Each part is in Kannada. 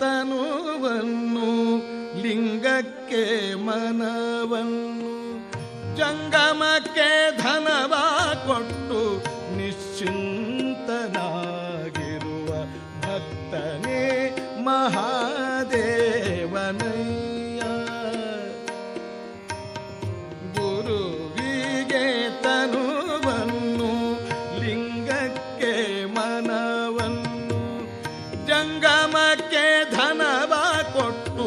ತನುವನ್ನು ಲಿಂಗಕ್ಕೆ ಮನವನ್ನು ಜಂಗಮಕ್ಕೆ ಧನವ ಜಂಗಮಕ್ಕೆ ಧನವ ಕೊಟ್ಟು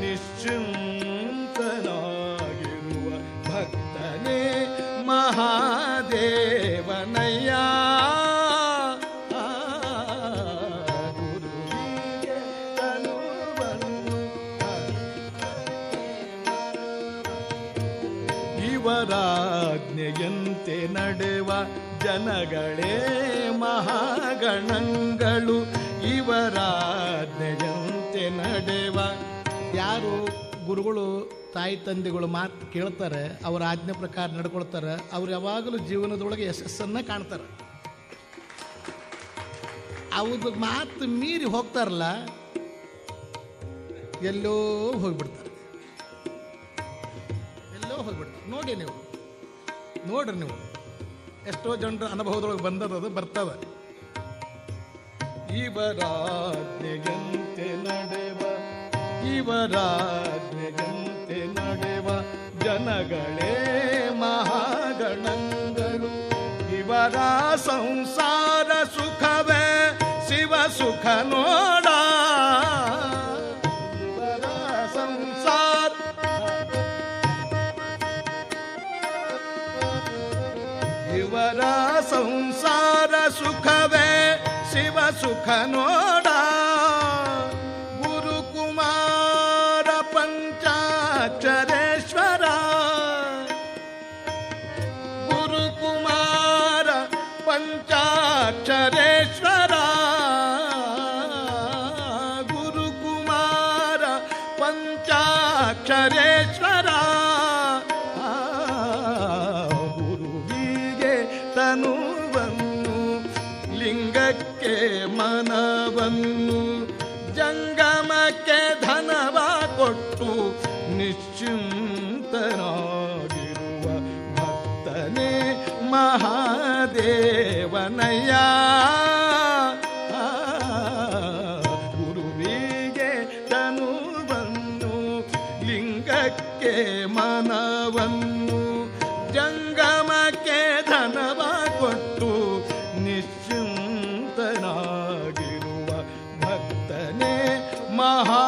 ನಿಶ್ಚಿಂತನಾಗಿರುವ ಭಕ್ತನೇ ಮಹಾದೇವನಯ್ಯ. ಇವರಾಜ್ಞೆಯಂತೆ ನಡೆವ ಜನಗಳೇ ಮಹಾಗಣಗಳು. ನಡೆವ. ಯಾರು ಗುರುಗಳು, ತಾಯಿ ತಂದೆಗಳು ಮಾತು ಕೇಳ್ತಾರೆ, ಅವರ ಆಜ್ಞೆ ಪ್ರಕಾರ ನಡ್ಕೊಳ್ತಾರೆ, ಅವ್ರು ಯಾವಾಗಲೂ ಜೀವನದೊಳಗೆ ಯಶಸ್ಸನ್ನು ಕಾಣ್ತಾರೆ. ಅವ್ರದ್ದು ಮಾತು ಮೀರಿ ಹೋಗ್ತಾರಲ್ಲ, ಎಲ್ಲೋ ಹೋಗ್ಬಿಡ್ತಾರೆ. ಎಲ್ಲೋ ಹೋಗ್ಬಿಡ್ತಾರೆ. ನೋಡಿ ನೀವು. ನೋಡ್ರಿ ನೀವು. ಎಷ್ಟೋ ಜನರ ಅನುಭವದೊಳಗೆ ಬಂದದ ಬರ್ತದ. ಇವರಾಜ್ಞೆಯಂತೆ ನಡೆವ ಇವರಾಜ್ಞೆಯಂತೆ ನಡೆವ ಜನಗಳೇ ಮಹಾಗಣಗಳು ಇವರ ಸಂಸಾರ ಸುಖವೇ ಶಿವ ಸುಖ ನೋಡ ಇವರ ಸಂಸಾರ ಇವರ ಸಂಸಾರ ಸುಖವೇ ಶಿವ ಸುಖ ನೋಡ ಪಂಚಾಕ್ಷರೇಶ್ವರ ಗುರುಕುಮಾರ ಪಂಚಾಕ್ಷರೇಶ್ವರ. ಗುರುವಿಗೆ ತನುವನ್ನು ಲಿಂಗಕ್ಕೆ ಮನವನ್ನು ಜಂಗಮಕ್ಕೆ ಧನವ ಕೊಟ್ಟು ನಿಶ್ಚಿಂತನಾಗಿರುವ ಭಕ್ತನೇ ಮಹಾದೇವನಯ್ಯ. ಲಿಂಗಕ್ಕೆ ಮನವನ್ನು ಜಂಗಮಕ್ಕೆ ಧನವ ಕೊಟ್ಟು ನಿಶ್ಚಿಂತನಾಗಿರುವ ಭಕ್ತನೇ ಮಹಾ